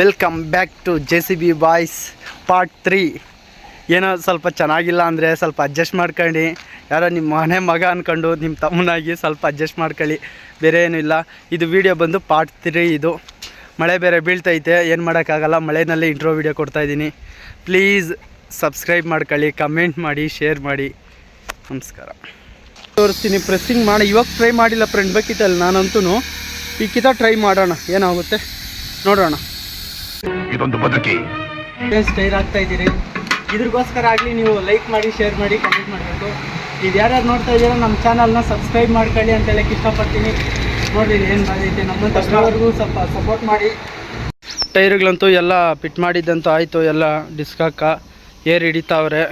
Welcome back to J C B boys part three ಏನೋ ಸ್ವಲ್ಪ ಚೆನ್ನಾಗಿಲ್ಲ ಅಂದರೆ ಸ್ವಲ್ಪ ಅಡ್ಜಸ್ಟ್ ಮಾಡ್ಕೊಂಡು ಯಾರೋ ನಿಮ್ಮ ಮನೆ ಮಗ ಅಂದ್ಕೊಂಡು ನಿಮ್ಮ ತಮ್ಮನಾಗಿ ಸ್ವಲ್ಪ ಅಡ್ಜಸ್ಟ್ ಮಾಡ್ಕೊಳ್ಳಿ. ಬೇರೆ ಏನೂ ಇಲ್ಲ. ಇದು ವಿಡಿಯೋ ಬಂದು ಪಾರ್ಟ್ ತ್ರೀ ಇದು. ಮಳೆ ಬೇರೆ ಬೀಳ್ತೈತೆ. ಏನು ಮಾಡೋಕ್ಕಾಗಲ್ಲ. ಮಳೆನಲ್ಲಿ ಇಂಟ್ರೋ ವಿಡಿಯೋ ಕೊಡ್ತಾಯಿದ್ದೀನಿ ಪ್ಲೀಸ್ ಸಬ್ಸ್ಕ್ರೈಬ್ ಮಾಡ್ಕೊಳ್ಳಿ ಕಮೆಂಟ್ ಮಾಡಿ ಶೇರ್ ಮಾಡಿ. ನಮಸ್ಕಾರ. ತೋರಿಸ್ತೀನಿ ಪ್ರೆಸ್ಸಿಂಗ್ ಮಾಡಿ. ಇವಾಗ ಟ್ರೈ ಮಾಡಿಲ್ಲ ಫ್ರೆಂಡ್ ಬೇಕಿತ್ತಲ್ಲ ನಾನಂತೂ ಈ ಕಿತ ಟ್ರೈ ಮಾಡೋಣ. ಏನಾಗುತ್ತೆ? ನೋಡೋಣ. ಇದೊಂದು ಬದುಕಿ. ಸ್ಟೈರ್ ಆಗ್ತಾ ಇದ್ದೀರಿ. ಇದ್ರಿಗೋಸ್ಕರ ಆಗಲಿ ನೀವು ಲೈಕ್ ಮಾಡಿ ಶೇರ್ ಮಾಡಿ ಕಮೆಂಟ್ ಮಾಡಬೇಕು. ಇದು ಯಾರ್ಯಾರು ನೋಡ್ತಾ ಇದೀರ ನಮ್ಮ ಚಾನಲ್ನ ಸಬ್ಸ್ಕ್ರೈಬ್ ಮಾಡ್ಕೊಳ್ಳಿ ಅಂತ ಹೇಳಕ್ಕೆ ಇಷ್ಟಪಡ್ತೀನಿ. ನೋಡಿ ಏನು ಬಂದೈತೆ ನಮ್ಮ ಸ್ವಲ್ಪ ಸಪೋರ್ಟ್ ಮಾಡಿ. ಟೈರ್ಗಳಂತೂ ಎಲ್ಲ ಫಿಟ್ ಮಾಡಿದ್ದಂತೂ ಆಯಿತು. ಎಲ್ಲ ಡಿಸ್ಕಾಕ ಏರ್ ಹಿಡಿತಾವ್ರೆ.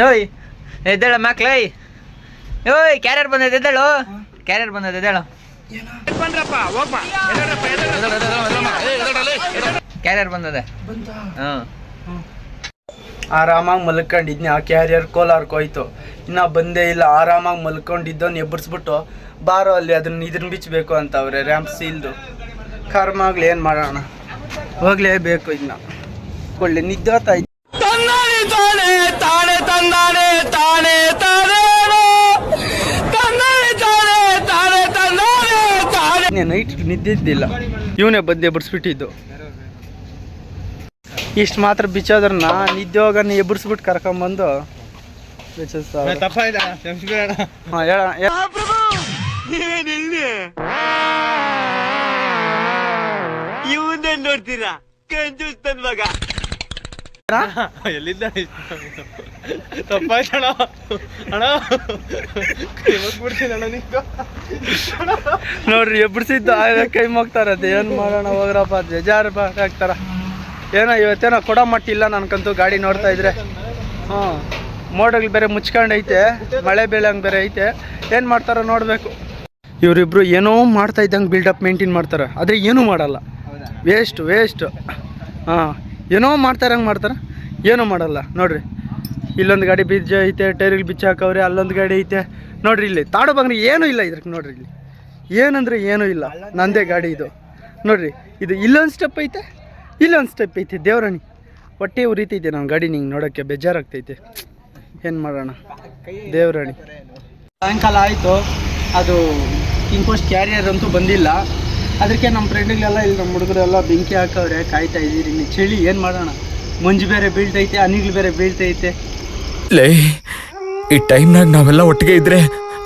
ಯೋಯ್ ಎದ್ದೇಳ ಮಕ್ಳೈ. ಯೋಯ್ ಕ್ಯಾರಿಯರ್ ಬಂದೈತೆ ಎದ್ದೇಳು. ಕ್ಯಾರಿಯರ್ ಬಂದೈತೆ ಎದ್ದೇಳು. ಕ್ಯಾರಿಯರ್ ಬಂದದ. ಆರಾಮಾಗಿ ಮಲ್ಕೊಂಡಿದ್ನಿ. ಆ ಕ್ಯಾರಿಯರ್ ಕೋಲಾರ್ ಕೋಯ್ತು ಇನ್ನ ಬಂದೇ ಇಲ್ಲ. ಆರಾಮಾಗಿ ಮಲ್ಕೊಂಡಿದ್ದವ್ನು ಎಬ್ಬರಿಸ್ಬಿಟ್ಟು ಬಾರೋ ಅಲ್ಲಿ ಅದನ್ನ ಇದನ್ನ ಬಿಚ್ಚಬೇಕು ಅಂತವ್ರೆ ರ್ಯಾಂಪ್ ಸೀಲ್ದು ಕರ್ಮಾಗ್ಲಿ ಏನು ಮಾಡೋಣ? ಹೋಗ್ಲೇಬೇಕು ಇನ್ನ ಒಳ್ಳೆ ನಿದ್ದೋತಾ ನೈಟ್ ನಿದ್ದಿದ್ದಿಲ್ಲ ಇವನೇ ಬಂದು ಎಬ್ಬರಿಸ್ಬಿಟ್ಟಿದ್ದು ಇಷ್ಟು ಮಾತ್ರ ಬಿಚ್ಚೋದ್ರನ್ನ ನಿದ್ದೆ ಹೋಗನ್ನ ಎಬ್ಬರಿಸ್ಬಿಟ್ಟು ಕರ್ಕೊಂಬಂದು. ಹೇ- ನೋಡ್ತೀರಾ? ಕಂಜೂಸ್ತನ್ ಮಗ. ಎಲ್ಲಿದ್ದ ತಪ್ಪಾಯ್ತಣ ಅಣ್ಣ. ಬಿಡ್ತೀನಿ ಅಣ್ಣ ನಿಂತು ನೋಡ್ರಿ ಎಬ್ಬರಿಸಿದ್ದು ಆಗ ಕೈ ಹೋಗ್ತಾರದು ಏನು ಮಾಡೋಣ ಹೋಗ್ರಪ್ಪ. ಬೇಜಾರು ಆಗ್ತಾರ ಏನೋ ಇವತ್ತೇನೋ ಕೊಡೋ ಮಟ್ಟಿಲ್ಲ ನನ್ಕಂತೂ ಗಾಡಿ ನೋಡ್ತಾ ಇದ್ರೆ. ಹ್ಞೂ. ಮೋಡಗಳು ಬೇರೆ ಮುಚ್ಕೊಂಡೈತೆ. ಮಳೆ ಬೀಳಂಗೆ ಬೇರೆ ಐತೆ. ಏನು ಮಾಡ್ತಾರೋ ನೋಡಬೇಕು. ಇವರಿಬ್ರು ಏನೋ ಮಾಡ್ತಾ ಇದ್ದಂಗೆ ಬಿಲ್ಡಪ್ ಮೇಂಟೈನ್ ಮಾಡ್ತಾರೆ. ಆದರೆ ಏನೂ ಮಾಡಲ್ಲ. ವೇಸ್ಟ್ ವೇಸ್ಟ್ ಹಾಂ. ಏನೋ ಮಾಡ್ತಾರೆ, ಹಂಗೆ ಮಾಡ್ತಾರೆ. ಏನೂ ಮಾಡಲ್ಲ, ನೋಡಿರಿ. ಇಲ್ಲೊಂದು ಗಾಡಿ ಬೀಜ ಐತೆ ಟೈರಿಗೆ ಬಿಚ್ಚ ಹಾಕವ್ರೆ, ಅಲ್ಲೊಂದು ಗಾಡಿ ಐತೆ. ನೋಡಿರಿ ಇಲ್ಲಿ, ತಾಡೋ ಬಂಗ್ರಿ, ಏನೂ ಇಲ್ಲ ಇದ್ರಕ್ಕೆ ನೋಡ್ರಿ ಇಲ್ಲಿ. ಏನಂದ್ರೆ ಏನೂ ಇಲ್ಲ, ನಂದೇ ಗಾಡಿ ಇದು. ನೋಡಿರಿ, ಇದು ಇಲ್ಲೊಂದು ಸ್ಟೆಪ್ ಐತೆ, ಇಲ್ಲೊಂದು ಸ್ಟೆಪ್ ಐತೆ, ದೇವರಾಣಿ. ಹೊಟ್ಟೆ ಉರಿತೈತೆ ನಮ್ಮ ಗಾಡಿ ನಿಂಗೆ ನೋಡೋಕ್ಕೆ, ಬೇಜಾರಾಗ್ತೈತೆ. ಏನು ಮಾಡೋಣ? ದೇವರಾಣಿ. ಸಾಯಂಕಾಲ ಆಯಿತು, ಅದು ಪೋಸ್ಟ್ ಕ್ಯಾರಿಯರ್ ಅಂತೂ ಬಂದಿಲ್ಲ. ಅದಕ್ಕೆ ನಮ್ಮ ಫ್ರೆಂಡ್ಗಳೆಲ್ಲ ಇಲ್ಲಿ ನಮ್ಮ ಹುಡುಗರೆಲ್ಲ ಬೆಂಕಿ ಹಾಕವ್ರೆ ಕಾಯ್ತಾ ಇದ್ದೀರಿ ಇನ್ನು ಚಳಿ ಏನು ಮಾಡೋಣ? ಮಂಜು ಬೇರೆ ಬೀಳ್ತೈತೆ ಅನಿಗಳು ಬೇರೆ ಬೀಳ್ತೈತೆ. ಲೇ ಈ ಟೈಮ್ನಾಗ ನಾವೆಲ್ಲ ಒಟ್ಟಿಗೆ ಇದ್ರೆ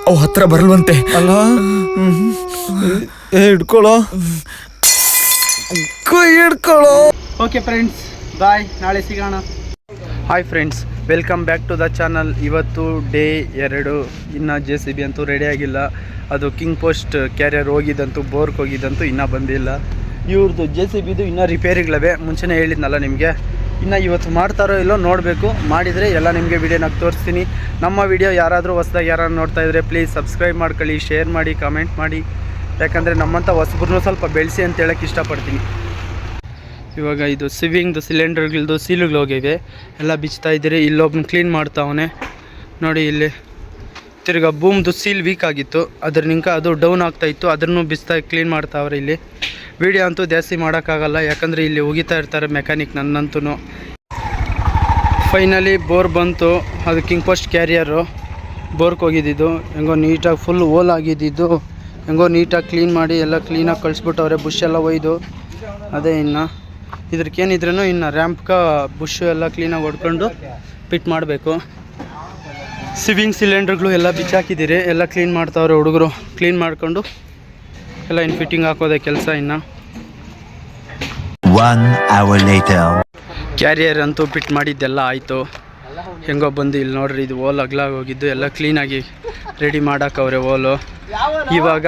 ಅವು ಹತ್ರ ಬರಲ್ವಂತೆ. ಅಲ್ಲ ಇಡ್ಕೊಳೋ ಕೈ ಹಿಡ್ಕೊಳ್ಳೋ ಓಕೆ ಫ್ರೆಂಡ್ಸ್ ಬಾಯ್ ನಾಳೆ ಸಿಗೋಣ. Hi friends welcome back to the channel ಇವತ್ತು ಡೇ ಎರಡು. ಇನ್ನು ಜೆ ಸಿ ಬಿ ಅಂತೂ ರೆಡಿ ಆಗಿಲ್ಲ. ಅದು ಕಿಂಗ್ ಪೋಸ್ಟ್ ಕ್ಯಾರಿಯರ್ ಹೋಗಿದ್ದಂತೂ ಬೋರ್ಕ್ ಹೋಗಿದ್ದಂತೂ ಇನ್ನೂ ಬಂದಿಲ್ಲ. ಇವ್ರದ್ದು ಜೆ ಸಿ ಬಿದು ಇನ್ನೂ ರಿಪೇರಿಗಳವೆ ಮುಂಚೆನೇ ಹೇಳಿದ್ನಲ್ಲ ನಿಮಗೆ. ಇನ್ನು ಇವತ್ತು ಮಾಡ್ತಾರೋ ಇಲ್ಲೋ ನೋಡಬೇಕು. ಮಾಡಿದರೆ ಎಲ್ಲ ನಿಮಗೆ ವೀಡಿಯೋನಾಗ ತೋರಿಸ್ತೀನಿ. ನಮ್ಮ ವೀಡಿಯೋ ಯಾರಾದರೂ ಹೊಸ್ದಾಗಿ ಯಾರು ನೋಡ್ತಾ ಇದ್ದರೆ ಪ್ಲೀಸ್ ಸಬ್ಸ್ಕ್ರೈಬ್ ಮಾಡ್ಕೊಳ್ಳಿ ಶೇರ್ ಮಾಡಿ ಕಮೆಂಟ್ ಮಾಡಿ. ಯಾಕಂದರೆ ನಮ್ಮಂಥ ಹೊಸಬ್ರನ್ನೂ ಸ್ವಲ್ಪ ಬೆಳೆಸಿ ಅಂತ ಹೇಳೋಕ್ಕೆ ಇಷ್ಟಪಡ್ತೀನಿ. ಇವಾಗ ಇದು ಸಿವಿಂಗ್ದು ಸಿಲಿಂಡರ್ಗಳದ್ದು ಸೀಲುಗಳು ಹೋಗಿವೆ. ಎಲ್ಲ ಬಿಚ್ತಾ ಇದ್ದೀರಿ. ಇಲ್ಲೊಬ್ನ ಕ್ಲೀನ್ ಮಾಡ್ತಾವನೆ. ನೋಡಿ ಇಲ್ಲಿ ತಿರ್ಗಾ ಬೂಮ್ದು ಸೀಲ್ ವೀಕ್ ಆಗಿತ್ತು. ಅದ್ರ ನಿಂಕ ಅದು ಡೌನ್ ಆಗ್ತಾ ಇತ್ತು. ಅದನ್ನು ಬಿಸ್ತಾ ಕ್ಲೀನ್ ಮಾಡ್ತಾವ್ರೆ ಇಲ್ಲಿ. ವಿಡಿಯೋ ಅಂತೂ ಜಾಸ್ತಿ ಮಾಡೋಕ್ಕಾಗಲ್ಲ. ಯಾಕಂದರೆ ಇಲ್ಲಿ ಉಗಿತಾ ಇರ್ತಾರೆ ಮೆಕ್ಯಾನಿಕ್ ನನ್ನಂತೂ ಫೈನಲಿ ಬೋರ್ ಬಂತು. ಅದು ಕಿಂಗ್ ಪೋಸ್ಟ್ ಕ್ಯಾರಿಯರು. ಬೋರ್ಗೆ ಹೋಗಿದ್ದಿದ್ದು. ಹೆಂಗೋ ನೀಟಾಗಿ ಫುಲ್ ಓಲ್ ಆಗಿದ್ದಿದ್ದು. ಹೆಂಗೋ ನೀಟಾಗಿ ಕ್ಲೀನ್ ಮಾಡಿ ಎಲ್ಲ ಕ್ಲೀನಾಗಿ ಕಳಿಸ್ಬಿಟ್ಟವ್ರೆ. ಬುಷ್ ಎಲ್ಲ ಒಯ್ದು. ಅದೇ ಇನ್ನು. ಇದ್ರಕ್ಕೇನಿದ್ರೂ ಇನ್ನು ರ್ಯಾಂಪ್ಕ ಬುಷ್ ಎಲ್ಲ ಕ್ಲೀನಾಗಿ ಹೊಡ್ಕೊಂಡು ಪಿಟ್ ಮಾಡಬೇಕು. ಸಿವಿಂಗ್ ಸಿಲಿಂಡ್ರ್ಗಳು ಎಲ್ಲ ಬಿಚ್ಚಾಕಿದ್ದೀರಿ. ಎಲ್ಲ ಕ್ಲೀನ್ ಮಾಡ್ತಾವ್ರೆ ಹುಡುಗರು. ಕ್ಲೀನ್ ಮಾಡಿಕೊಂಡು ಎಲ್ಲ ಇನ್ನು ಫಿಟ್ಟಿಂಗ್ ಹಾಕೋದೆ ಕೆಲಸ ಇನ್ನು. ಕ್ಯಾರಿಯರ್ ಅಂತೂ ಫಿಟ್ ಮಾಡಿದ್ದೆಲ್ಲ ಆಯಿತು. ಹೆಂಗೋ ಬಂದು ಇಲ್ಲಿ ನೋಡ್ರಿ ಇದು ಓಲ್ ಅಗ್ಲಾಗಿ ಹೋಗಿದ್ದು. ಎಲ್ಲ ಕ್ಲೀನಾಗಿ ರೆಡಿ ಮಾಡೋಕ್ಕವ್ರೆ ಓಲು ಇವಾಗ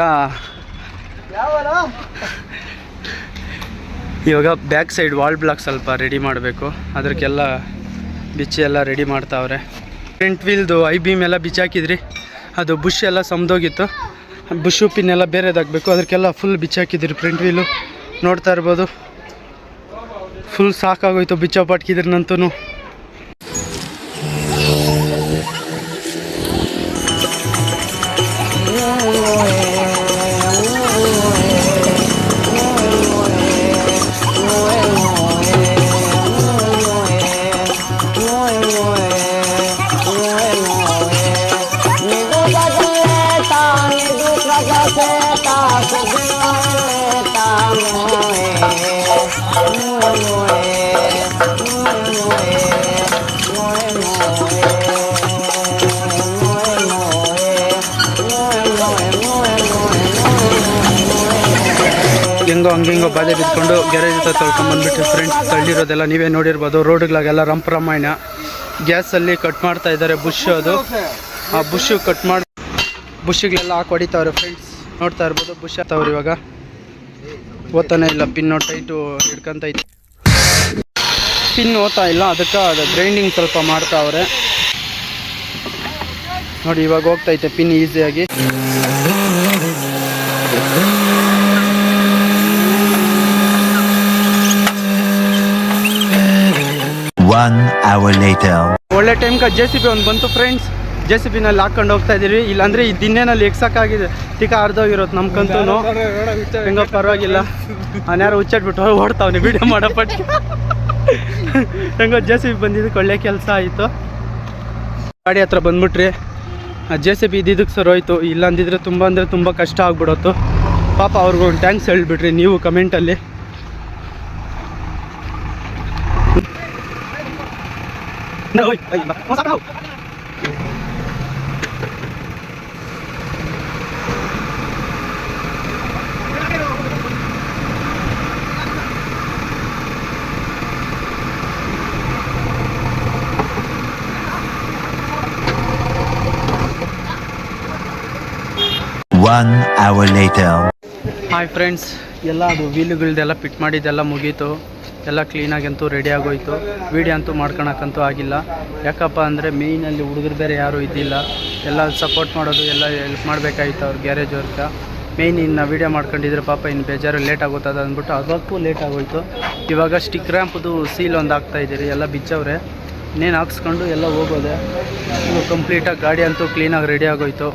ಇವಾಗ ಬ್ಯಾಕ್ ಸೈಡ್ ವಾಲ್ ಬ್ಲಾಕ್ ಸ್ವಲ್ಪ ರೆಡಿ ಮಾಡಬೇಕು. ಅದಕ್ಕೆಲ್ಲ ಬಿಚ್ಚಿ ಎಲ್ಲ ರೆಡಿ ಮಾಡ್ತಾವ್ರೆ. ಫ್ರಂಟ್ ವೀಲ್ದು ಐ ಬೀಮ್ ಎಲ್ಲ ಬಿಚ್ಚಾಕಿದ್ರಿ. ಅದು ಬುಷ್ ಎಲ್ಲ ಸಮದೋಗಿತ್ತು. ಬುಷು ಪಿನ್ ಎಲ್ಲ ಬೇರೆದಾಗಬೇಕು. ಅದಕ್ಕೆಲ್ಲ ಫುಲ್ ಬಿಚ್ಚಾಕಿದ್ರಿ ಫ್ರಂಟ್ ವೀಲು ನೋಡ್ತಾ ಇರ್ಬೋದು. ಫುಲ್ ಸಾಕಾಗೋಯ್ತು ಬಿಚ್ಚ ಪಟ್ಕಿದ್ರನಂತೂ ಹೆಂಗೋ ಹಂಗೆ ಹಿಂಗೋ ಬಾಧೆ ಬಿದ್ಕೊಂಡು ಗ್ಯಾರೇಜ್ ಹತ್ರ ತೊಳ್ಕೊಂಬಂದ್ಬಿಟ್ಟು ಫ್ರೆಂಡ್ಸ್ ತಳ್ಳಿರೋದೆಲ್ಲ ನೀವೇ ನೋಡಿರ್ಬೋದು. ರೋಡ್ಗಳಿಗೆಲ್ಲ ರಂಪ ರಾಮಾಯಣ ಗ್ಯಾಸಲ್ಲಿ ಕಟ್ ಮಾಡ್ತಾ ಇದ್ದಾರೆ ಬುಷ್ ಅದು. ಆ ಬುಷ್ ಕಟ್ ಮಾಡಿ ಬುಷ್ಗಳೆಲ್ಲ ಹಾಕಿ ಹೊಡಿತಾವ್ರೆ ಫ್ರೆಂಡ್ಸ್ ನೋಡ್ತಾ ಇರ್ಬೋದು ಬುಷ್ ಆಗ್ತಾವ್ರಿ ಇವಾಗ. ಓದ್ತಾನೆ ಇಲ್ಲ ಪಿನ್ನು ಟೈಟು ಹಿಡ್ಕೊಂತೈತೆ. ಪಿನ್ ಓದ್ತಾ ಇಲ್ಲ ಅದಕ್ಕೆ ಅದು ಗ್ರೈಂಡಿಂಗ್ ಸ್ವಲ್ಪ ಮಾಡ್ತಾವ್ರೆ. ನೋಡಿ ಇವಾಗ ಹೋಗ್ತೈತೆ ಪಿನ್ ಈಸಿಯಾಗಿ. One hour later. ಒಳ್ಳೆ ಟೈಮ್ಗೆ ಜೆ ಸಿ ಬಿ ಒಂದು ಬಂತು ಫ್ರೆಂಡ್ಸ್ ಜೆ ಸಿ ಬಿನಲ್ಲಿ ಹಾಕೊಂಡು ಹೋಗ್ತಾ ಇದೀವಿ ಇಲ್ಲಾಂದ್ರೆ ಈ ದಿನ್ನೇನಲ್ಲಿ ಎಕ್ಸಕ್ಕಾಗಿದೆ ಟಿಕ ಅರ್ಧೋಗಿರೋದು ನಮ್ಗಂತೂ ಹೆಂಗೋ ಪರವಾಗಿಲ್ಲ. ಯಾರು ಹುಚ್ಚಾಡ್ಬಿಟ್ಟು ಓಡ್ತಾವ್ನಿ ವಿಡಿಯೋ ಮಾಡೋ ಪಟ್ಟಿ ಹೆಂಗೋ ಜೆ ಸಿ ಬಿ ಬಂದಿದ್ದಕ್ಕೆ ಒಳ್ಳೆ ಕೆಲಸ ಆಯಿತು. ಗಾಡಿ ಹತ್ರ ಬಂದ್ಬಿಟ್ರಿ. ಜೆ ಸಿ ಬಿ ಇದ್ದಿದ್ದಕ್ಕೆ ಸರ್ ಹೋಯ್ತು. ಇಲ್ಲ ಅಂದಿದ್ರೆ ತುಂಬ ಅಂದರೆ ತುಂಬ ಕಷ್ಟ ಆಗ್ಬಿಡೋತ್ತು ಪಾಪ ಅವ್ರಿಗೊಂದು ಟ್ಯಾಂಕ್ಸ್ ಹೇಳ್ಬಿಟ್ರಿ ನೀವು ಕಮೆಂಟಲ್ಲಿ One hour later. Hi friends ಎಲ್ಲ ಅದು ವೀಲುಗಳ್ದೆಲ್ಲ ಫಿಟ್ ಮಾಡಿದ್ದೆಲ್ಲ ಮುಗೀತು. ಎಲ್ಲ ಕ್ಲೀನಾಗಂತೂ ರೆಡಿ ಆಗೋಯ್ತು. ವೀಡಿಯೋ ಅಂತೂ ಮಾಡ್ಕೊಳಕ್ಕಂತೂ ಆಗಿಲ್ಲ. ಯಾಕಪ್ಪ ಅಂದರೆ ಮೇಯ್ನಲ್ಲಿ ಹುಡುಗರು ಬೇರೆ ಯಾರೂ ಇದ್ದಿಲ್ಲ. ಎಲ್ಲ ಸಪೋರ್ಟ್ ಮಾಡೋದು, ಎಲ್ಲ ಹೆಲ್ಪ್ ಮಾಡಬೇಕಾಗಿತ್ತು ಅವ್ರ ಗ್ಯಾರೇಜ್ ಅವ್ರಿಗೆ. ಮೇಯ್ನ್ ಇನ್ನು ವೀಡಿಯೋ ಮಾಡ್ಕೊಂಡಿದ್ರೆ ಪಾಪ ಇನ್ನು ಬೇಜಾರು ಲೇಟ್ ಆಗುತ್ತದೆ ಅಂದ್ಬಿಟ್ಟು ಅದಕ್ಕೂ ಲೇಟ್ ಆಗೋಯ್ತು. ಇವಾಗ ಸ್ಟಿಕ್ ರ್ಯಾಂಪ್ದು ಸೀಲ್ ಒಂದು ಹಾಕ್ತಾ ಇದ್ದೀರಿ, ಎಲ್ಲ ಬಿಚ್ಚವ್ರೆ. ಇನ್ನೇನು ಹಾಕ್ಸ್ಕೊಂಡು ಎಲ್ಲ ಹೋಗೋದೆ. ಕಂಪ್ಲೀಟಾಗಿ ಗಾಡಿ ಅಂತೂ ಕ್ಲೀನಾಗಿ ರೆಡಿ ಆಗೋಯ್ತು.